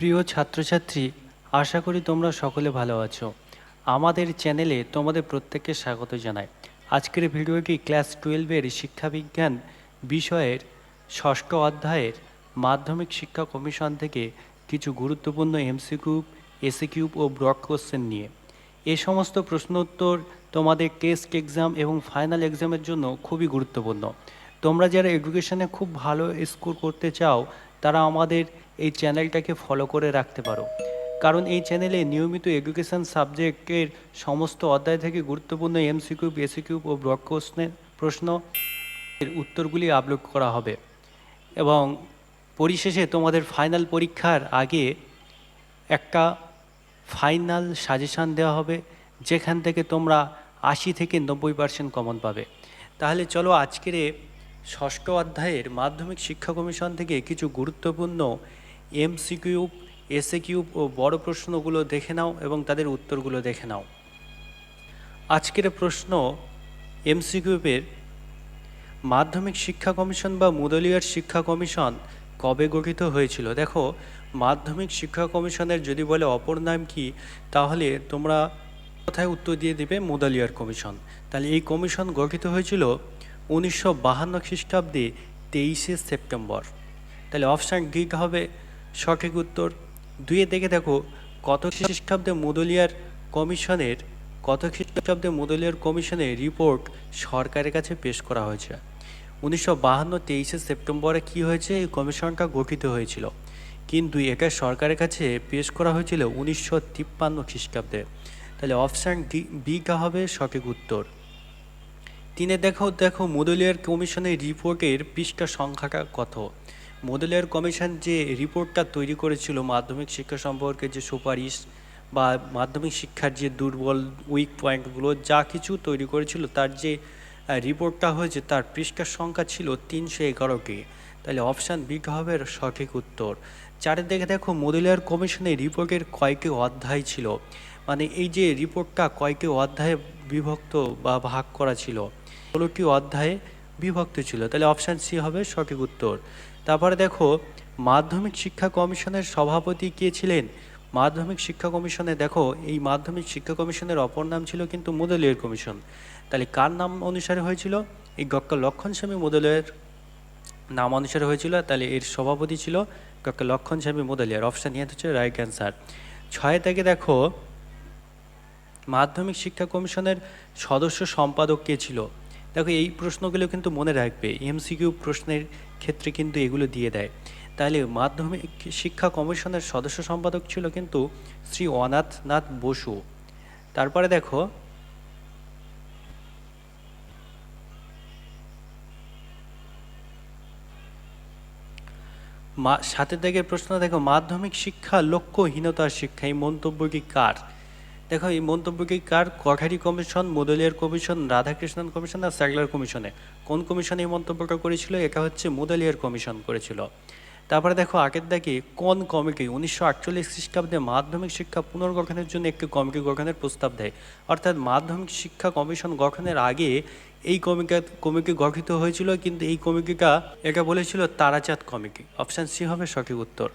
প্রিয় ছাত্রছাত্রী, আশা করি তোমরা সকলে ভালো আছো। আমাদের চ্যানেলে তোমাদের প্রত্যেককে স্বাগত জানাই। আজকের ভিডিওটি ক্লাস টুয়েলভের শিক্ষাবিজ্ঞান বিষয়ের ষষ্ঠ অধ্যায়ের মাধ্যমিক শিক্ষা কমিশন থেকে কিছু গুরুত্বপূর্ণ এমসিকিউব এসিকিউব ও ব্রড কোশ্চেন নিয়ে। এ সমস্ত প্রশ্ন উত্তর তোমাদের টেস্ট এক্সাম এবং ফাইনাল এক্সামের জন্য খুবই গুরুত্বপূর্ণ। তোমরা যারা এডুকেশনে খুব ভালো স্কোর করতে চাও তারা আমাদের এই চ্যানেলটাকে ফলো করে রাখতে পারো। কারণ এই চ্যানেলে নিয়মিত এডুকেশন সাবজেক্টের সমস্ত অধ্যায় থেকে গুরুত্বপূর্ণ এমসিকিউ বেসিকিউব ও ব্রড কোশ্চেনের প্রশ্ন এর উত্তরগুলি আপলোড করা হবে। এবং পরিশেষে তোমাদের ফাইনাল পরীক্ষার আগে একটা ফাইনাল সাজেশান দেওয়া হবে, যেখান থেকে তোমরা আশি থেকে নব্বই পার্সেন্ট কমন পাবে। তাহলে চলো আজকের ষষ্ঠ অধ্যায়ের মাধ্যমিক শিক্ষা কমিশন থেকে কিছু গুরুত্বপূর্ণ এমসিকিউব এসএ কিউব ও বড় প্রশ্নগুলো দেখে নাও এবং তাদের উত্তরগুলো দেখে নাও। আজকের প্রশ্ন এমসিকিউবের মাধ্যমিক শিক্ষা কমিশন বা মুদলিয়ার শিক্ষা কমিশন কবে গঠিত হয়েছিল? দেখো, মাধ্যমিক শিক্ষা কমিশনের যদি বলে অপর নাম কি, তাহলে তোমরা কোথায় উত্তর দিয়ে দেবে? মুদালিয়ার কমিশন। তাহলে এই কমিশন গঠিত হয়েছিল উনিশশো বাহান্ন খ্রিস্টাব্দে তেইশে সেপ্টেম্বর। তাহলে অপশান ডি হবে? সঠিক উত্তর। দুইয়ে দেখে দেখো, কত খ্রিস্টাব্দে মুদলিয়ার কমিশনের, কত খ্রিস্টাব্দে মুদলিয়ার কমিশনের রিপোর্ট সরকারের কাছে পেশ করা হয়েছে? উনিশশো বাহান্ন তেইশে সেপ্টেম্বরে কী হয়েছে? এই কমিশনটা গঠিত হয়েছিল। কিন্তু এটা সরকারের কাছে পেশ করা হয়েছিল উনিশশো তিপ্পান্ন খ্রিস্টাব্দে। তাহলে অপশান ডি বিটা হবে? সঠিক উত্তর। তিনে দেখো দেখো মুদলিয়ার কমিশনের রিপোর্টের পৃষ্ঠা সংখ্যাটা কত? মুদলিয়ার কমিশন যে রিপোর্টটা তৈরি করেছিল মাধ্যমিক শিক্ষা সম্পর্কে যে সুপারিশ বা মাধ্যমিক শিক্ষার যে দুর্বল উইক পয়েন্টগুলো যা কিছু তৈরি করেছিল, তার যে রিপোর্টটা হয়েছে, তার পৃষ্ঠার সংখ্যা ছিল তিনশো এগারোটি তাহলে অপশান বি হবে সঠিক উত্তর। চারের দিকে দেখো মদুলিয়ার কমিশনের রিপোর্টের কয়েকটি অধ্যায় ছিল। মানে এই যে রিপোর্টটা কয়েকটি অধ্যায়ে বিভক্ত বা ভাগ করা ছিল ষোলোটি অধ্যায়ে বিভক্ত ছিল। তাহলে অপশান সি হবে সঠিক উত্তর। তারপরে দেখো, মাধ্যমিক শিক্ষা কমিশনের সভাপতি কে ছিলেন? মাধ্যমিক শিক্ষা কমিশনে দেখো, এই মাধ্যমিক শিক্ষা কমিশনের অপর নাম ছিল কিন্তু মুদলিয়ার কমিশন। তাহলে কার নাম অনুসারে হয়েছিল? এই ডক্টর লক্ষণ স্বামী মুদলিয়ার নাম অনুসারে হয়েছিল, তাহলে এর সভাপতি ছিল ডক্টর লক্ষণ স্বামী মুদলিয়ার। অপশান নিয়ে হচ্ছে রাইট অ্যান্সার ছয় থেকে দেখো, মাধ্যমিক শিক্ষা কমিশনের সদস্য সম্পাদক কে ছিল? দেখো, এই প্রশ্নগুলো কিন্তু মনে রাখবে। এমসিকিউ প্রশ্নের ক্ষেত্রে কিন্তু এগুলো দিয়ে দেয়। তাহলে মাধ্যমিক শিক্ষা কমিশনের সদস্য সম্পাদক ছিল কিন্তু শ্রী অনাথনাথ বসু। তারপরে দেখো সাথে থেকে প্রশ্ন দেখো, মাধ্যমিক শিক্ষা লক্ষ্যহীনতার শিক্ষা, এই মন্তব্য কি কার? দেখো, এই মন্তব্যটি কার? Kothari commission, Mudaliar commission, Radhakrishnan commission আর স্যাগলার কমিশনে? কোন কমিশন এই মন্তব্যটা করেছিল? এটা হচ্ছে মুদলিয়ার কমিশন করেছিল। তারপরে দেখো, আগের দেখে কোন কমিটি? উনিশশো আটচল্লিশ খ্রিস্টাব্দে মাধ্যমিক শিক্ষা পুনর্গঠনের জন্য একটি কমিটি গঠনের প্রস্তাব দেয়। অর্থাৎ মাধ্যমিক শিক্ষা কমিশন গঠনের আগে এই কমিটি কমিটি গঠিত হয়েছিল, কিন্তু এই কমিটিটা এটা বলেছিল তারাচাঁদ কমিটি। অপশান সি হবে সঠিক উত্তর।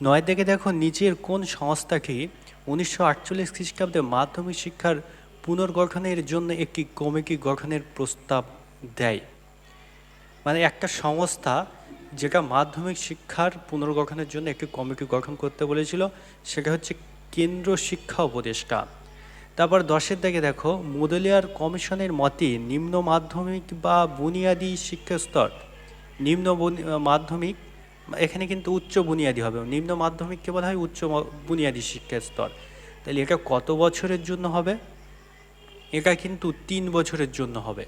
নয় দেখে দেখো, নিচের কোন সংস্থাটি উনিশশো আটচল্লিশ খ্রিস্টাব্দে মাধ্যমিক শিক্ষার পুনর্গঠনের জন্য একটি কমিটি গঠনের প্রস্তাব দেয়? মানে একটা সংস্থা যেটা মাধ্যমিক শিক্ষার পুনর্গঠনের জন্য একটি কমিটি গঠন করতে বলেছিল, সেটা হচ্ছে কেন্দ্র শিক্ষা উপদেষ্টা। তারপর দশের দিকে দেখো, মুদলিয়ার কমিশনের মতে নিম্ন মাধ্যমিক বা বুনিয়াদী শিক্ষা স্তর, নিম্ন মাধ্যমিক এখানে কিন্তু উচ্চ বুনিয়াদী হবে। নিম্ন মাধ্যমিককে বলা হয় উচ্চ বুনিয়াদী শিক্ষা স্তর। তাহলে এটা কত বছরের জন্য হবে? এটা কিন্তু তিন বছরের জন্য হবে।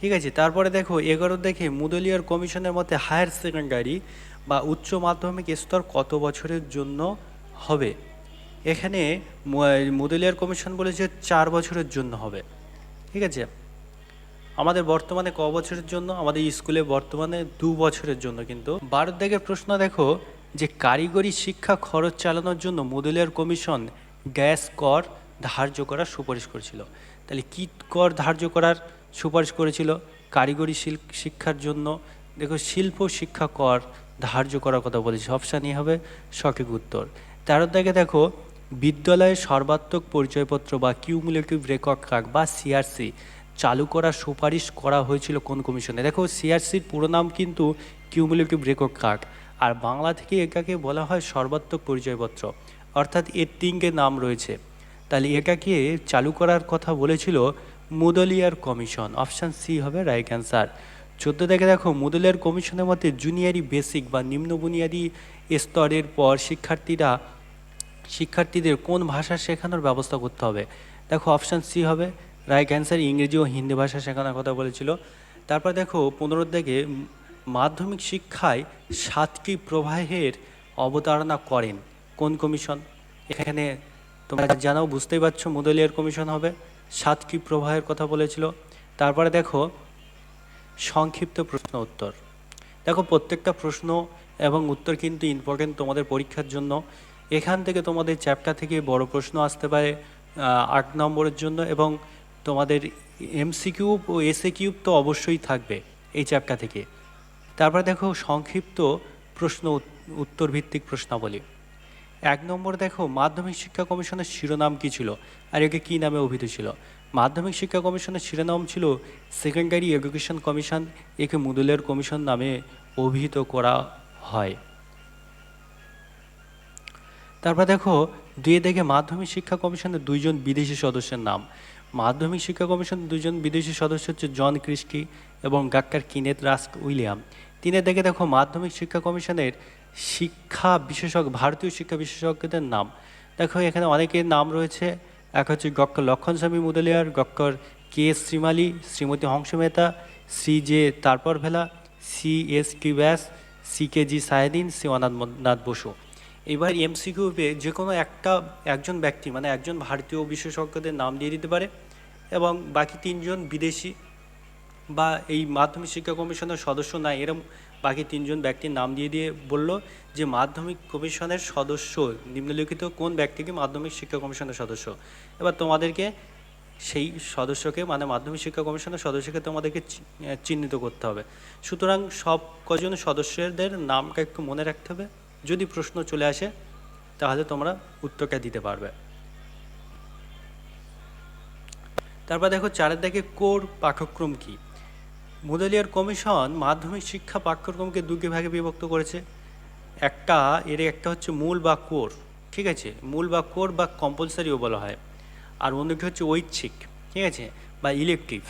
ঠিক আছে, তারপরে দেখো, এগারো দেখে মুদলিয়ার কমিশনের মতে হায়ার সেকেন্ডারি বা উচ্চ মাধ্যমিক স্তর কত বছরের জন্য হবে? এখানে মুদলিয়ার কমিশন বলেছে চার বছরের জন্য হবে। ঠিক আছে? আমাদের বর্তমানে ক বছরের জন্য, আমাদের স্কুলে বর্তমানে দু বছরের জন্য কিন্তু। বারো দিকের প্রশ্ন দেখো যে কারিগরি শিক্ষা খরচ চালানোর জন্য মুদলিয়ার কমিশন গ্যাস কর ধার্য করার সুপারিশ করেছিল। তাহলে কী কর ধার্য করার সুপারিশ করেছিল? কারিগরি শিক্ষার জন্য। দেখো শিল্প শিক্ষা কর ধার্য করার কথা বলেছে। অপশানই হবে সঠিক উত্তর। তেরো থেকে দেখো বিদ্যালয়ে সর্বাত্মক পরিচয়পত্র বা কিউমুলেটিভ রেকর্ড কার্ড বা সিআরসি চালু করার সুপারিশ করা হয়েছিল কোন কমিশনে? দেখো, সিআরসির পুরো নাম কিন্তু কিউমুলেটিভ রেকর্ড কার্ড আর বাংলা থেকে এটাকে বলা হয় সর্বাত্মক পরিচয়পত্র। অর্থাৎ এর তিনটে নাম রয়েছে। তাহলে এটাকে চালু করার কথা বলেছিল মুদলিয়ার কমিশন। অপশান সি হবে রাইট অ্যান্সার চোদ্দ থেকে দেখো, মুদলিয়ার কমিশনের মতে জুনিয়রি বেসিক বা নিম্ন বুনিয়াদী স্তরের পর শিক্ষার্থীরা, শিক্ষার্থীদের কোন ভাষা শেখানোর ব্যবস্থা করতে হবে? দেখো, অপশান সি হবে রাইট ক্যান্সার, ইংরেজি ও হিন্দি ভাষা শেখানোর কথা বলেছিল। তারপর দেখো, পনেরো থেকে মাধ্যমিক শিক্ষায় সাতটি প্রবাহের অবতারণা করেন। কোন কমিশন? এখানে তোমরা জানাও বুঝতেই পারছ, মুদলিয়ার কমিশন হবে। সাতটি প্রবাহের কথা বলেছিল। তারপরে দেখো, সংক্ষিপ্ত প্রশ্ন উত্তর। দেখো, প্রত্যেকটা প্রশ্ন এবং উত্তর কিন্তু ইম্পর্টেন্ট তোমাদের পরীক্ষার জন্য। এখান থেকে তোমাদের চ্যাপ্টার থেকে বড় প্রশ্ন আসতে পারে আট নম্বরের জন্য এবং তোমাদের এমসিকিউ ও এসএ কিউব তো অবশ্যই থাকবে এই চ্যাপ্টার থেকে। তারপরে দেখো সংক্ষিপ্ত প্রশ্ন উত- উত্তর ভিত্তিক প্রশ্নাবলী। এক নম্বর দেখো মাধ্যমিক শিক্ষা কমিশনের শিরোনাম কী ছিল? আর একে কী নামে অভিহিত ছিল? মাধ্যমিক শিক্ষা কমিশনের শিরোনাম ছিল সেকেন্ডারি এডুকেশন কমিশন, একে মুদুলের কমিশন নামে অভিহিত করা হয়। তারপর দেখো দুয়ে দেখে মাধ্যমিক শিক্ষা কমিশনের দুইজন বিদেশি সদস্যের নাম। মাধ্যমিক শিক্ষা কমিশনের দুজন বিদেশি সদস্য হচ্ছে জন ক্রিস্কি এবং ডাক্তার কিনেত রাস্ক উইলিয়াম। তিনি দেখে দেখো মাধ্যমিক শিক্ষা কমিশনের শিক্ষা বিশেষজ্ঞ, ভারতীয় শিক্ষা বিশেষজ্ঞদের নাম। দেখো এখানে অনেকের নাম রয়েছে। এক হচ্ছে ডক্টর লক্ষণ স্বামী মুদলিয়ার, ডক্টর কে শ্রীমালি, শ্রীমতী হংস মেহতা শ্রী জে তারপর ভেলা, সি এস টি ব্যাস সি কে জি সাহেদিন শ্রী অনাথনাথ বসু। এবার এমসিকিউতে যে কোনো একটা একজন ব্যক্তি মানে একজন ভারতীয় বিশেষজ্ঞদের নাম দিয়ে দিতে পারে এবং বাকি তিনজন বিদেশি বা এই মাধ্যমিক শিক্ষা কমিশনের সদস্য না, এরম বাকি তিনজন ব্যক্তির নাম দিয়ে দিয়ে বলল যে মাধ্যমিক কমিশনের সদস্য, নিম্নলিখিত কোন ব্যক্তিকে মাধ্যমিক শিক্ষা কমিশনের সদস্য? এবার তোমাদেরকে সেই সদস্যকে মানে মাধ্যমিক শিক্ষা কমিশনের সদস্যকে তোমাদেরকে চিহ্নিত করতে হবে। সুতরাং সব কজন সদস্যদের নামটা একটু মনে রাখতে হবে। যদি প্রশ্ন চলে আসে, তাহলে তোমরা উত্তরটা দিতে পারবে। তারপর দেখো চারের দিকে কোর পাঠ্যক্রম কি? মুদালিয়ার কমিশন মাধ্যমিক শিক্ষা পাঠ্যক্রমকে দুটি ভাগে বিভক্ত করেছে। একটা, এর একটা হচ্ছে মূল বা কোর, ঠিক আছে? মূল বা কোর বা কম্পালসারিও বলা হয়। আর অন্যটি হচ্ছে ঐচ্ছিক, ঠিক আছে? বা ইলেকটিভ।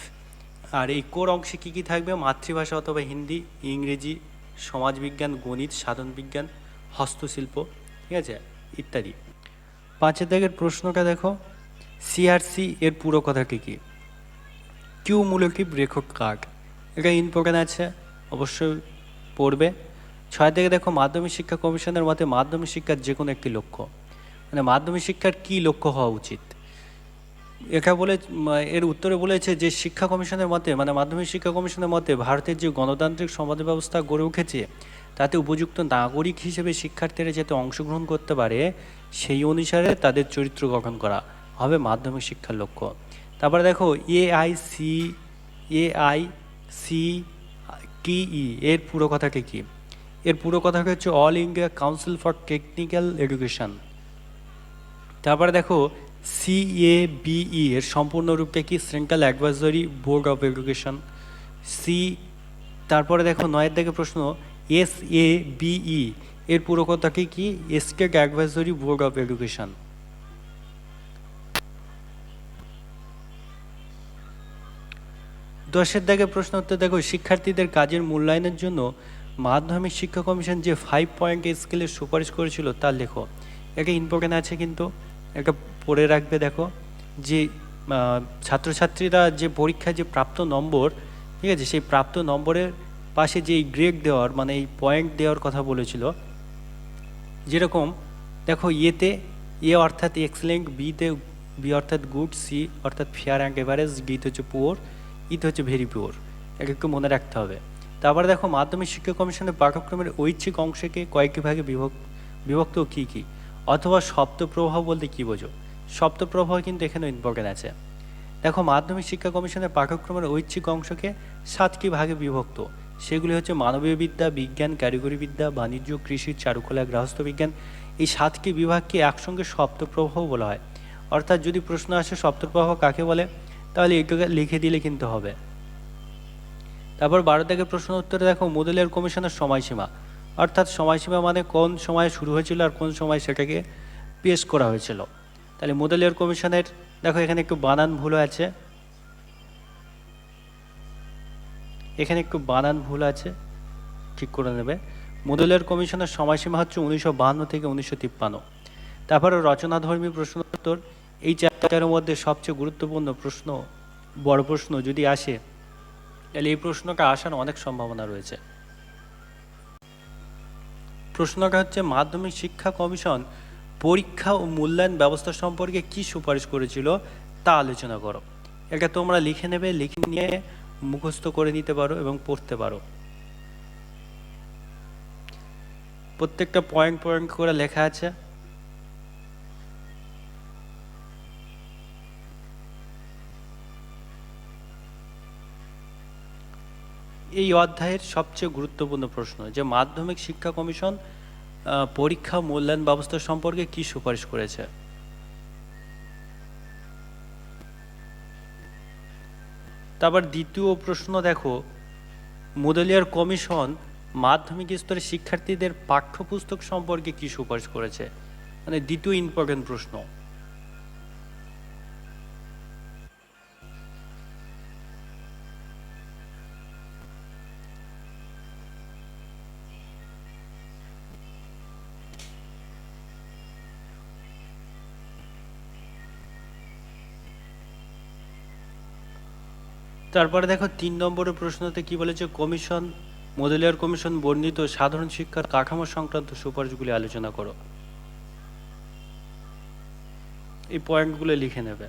আর এই কোর অংশে কী কী থাকবে? মাতৃভাষা অথবা হিন্দি, ইংরেজি, সমাজবিজ্ঞান, গণিত সাধন বিজ্ঞান হস্তশিল্প, ঠিক আছে, ইত্যাদি। পাঁচের দাগের প্রশ্নটা দেখো। সিআরসি এর পুরো কথাটি কী কিউমুলেটিভ রেকর্ড কার্ড এটা ইম্পর্টেন্ট আছে, অবশ্যই পড়বে। ছয় থেকে দেখো, মাধ্যমিক শিক্ষা কমিশনের মতে মাধ্যমিক শিক্ষার যে কোনো একটি লক্ষ্য। মানে মাধ্যমিক শিক্ষার কী লক্ষ্য হওয়া উচিত? এটা বলে, এর উত্তরে বলেছে যে, শিক্ষা কমিশনের মতে মানে মাধ্যমিক শিক্ষা কমিশনের মতে, ভারতের যে গণতান্ত্রিক সমাজ ব্যবস্থা গড়ে উঠেছে তাতে উপযুক্ত নাগরিক হিসেবে শিক্ষার্থীরা যাতে অংশগ্রহণ করতে পারে, সেই অনুসারে তাদের চরিত্র গঠন করা হবে মাধ্যমিক শিক্ষার লক্ষ্য। তারপরে দেখো এআইসি এআই সি টিই এর পুরো কথাকে কি? এর পুরো কথাকে হচ্ছে All India council for technical education. তারপরে দেখো সিএবিই এর সম্পূর্ণ রূপটা কি? Central advisory board of education. C, তারপরে দেখো, নয়ের দিকে প্রশ্ন এস এ বিই এর পুরো কথাকে কি? State advisory board of education দশের দাগে প্রশ্ন উত্তর দেখো, শিক্ষার্থীদের কাজের মূল্যায়নের জন্য মাধ্যমিক শিক্ষা কমিশন যে ফাইভ পয়েন্ট স্কেলের সুপারিশ করেছিল, তা লেখো। এটা ইম্পর্টেন্ট আছে কিন্তু এটা পড়ে রাখবে দেখো, যে ছাত্রছাত্রীরা যে পরীক্ষায় যে প্রাপ্ত নম্বর, ঠিক আছে, সেই প্রাপ্ত নম্বরের পাশে যে এই গ্রেড দেওয়ার মানে এই পয়েন্ট দেওয়ার কথা বলেছিল, যেরকম, দেখো ইয়েতে, এ অর্থাৎ এক্সেলেন্ট বিতে বি অর্থাৎ গুড, সি অর্থাৎ ফেয়ার অ্যান্ড এভারেজ, ডিতে হচ্ছে পুয়ার, ইতে হচ্ছে ভেরি পুয়ার একটু মনে রাখতে হবে। তারপরে দেখো, মাধ্যমিক শিক্ষা কমিশনের পাঠ্যক্রমের ঐচ্ছিক অংশকে কয়েকটি ভাগে বিভক্ত বিভক্ত কী কী? অথবা শব্দপ্রবাহ বলতে কী বোঝো? শব্দপ্রবাহ কিন্তু এখানে ইম্পর্টেন্ট আছে। দেখো, মাধ্যমিক শিক্ষা কমিশনের পাঠ্যক্রমের ঐচ্ছিক অংশকে সাতটি ভাগে বিভক্ত। সেগুলি হচ্ছে মানবীয় বিদ্যা বিজ্ঞান কারিগরি বিদ্যা বাণিজ্য, কৃষি, চারুকলা, গৃহস্থ বিজ্ঞান। এই সাতটি বিভাগকে একসঙ্গে সপ্তপ্রবাহ বলা হয়। অর্থাৎ যদি প্রশ্ন আসে সপ্তপ্রবাহ কাকে বলে, তাহলে এটাকে লিখে দিলে কিন্তু হবে। তারপর বারো থেকে প্রশ্ন উত্তরে দেখো, মোদুলের কমিশনের সময়সীমা। অর্থাৎ সময়সীমা মানে কোন সময়ে শুরু হয়েছিল আর কোন সময় সেটাকে পেশ করা হয়েছিল। তাহলে মোদুলের কমিশনের, দেখো এখানে একটু বানান ভুল আছে এখানে একটু বানান ভুল আছে, ঠিক করে নেবে। মোদুলের কমিশনের সময়সীমা হচ্ছে উনিশশো থেকে উনিশশো তিপ্পান্ন। তারপরে রচনাধর্মী প্রশ্ন উত্তর। এই চ্যাপ্টারের মধ্যে সবচেয়ে গুরুত্বপূর্ণ প্রশ্ন, বড় প্রশ্ন যদি আসে, তাহলে এই প্রশ্নটা আসার অনেক সম্ভাবনা রয়েছে। প্রশ্নটা হচ্ছে, মাধ্যমিক শিক্ষা কমিশন পরীক্ষা ও মূল্যায়ন ব্যবস্থা সম্পর্কে কি সুপারিশ করেছিল তা আলোচনা করো। এটা তোমরা লিখে নেবে, লিখে নিয়ে মুখস্থ করে নিতে পারো এবং পড়তে পারো। প্রত্যেকটা পয়েন্ট পয়েন্ট করে লেখা আছে। এই অধ্যায়ের সবচেয়ে গুরুত্বপূর্ণ প্রশ্ন যে মাধ্যমিক শিক্ষা কমিশন পরীক্ষা মূল্যায়ন ব্যবস্থা সম্পর্কে কি সুপারিশ করেছে? তারপর দ্বিতীয় প্রশ্ন দেখো। মুদলিয়ার কমিশন মাধ্যমিক স্তরের শিক্ষার্থীদের পাঠ্যপুস্তক সম্পর্কে কী সুপারিশ করেছে? মানে দ্বিতীয় ইম্পর্টেন্ট প্রশ্ন। তারপরে দেখো তিন নম্বরের প্রশ্নতে কি বলেছে, কমিশন মডেলিয়ার কমিশন বর্ণিত সাধারণ শিক্ষার কাঠামো সংক্রান্ত সুপারিশগুলি আলোচনা করো। এই পয়েন্টগুলো লিখে নেবে।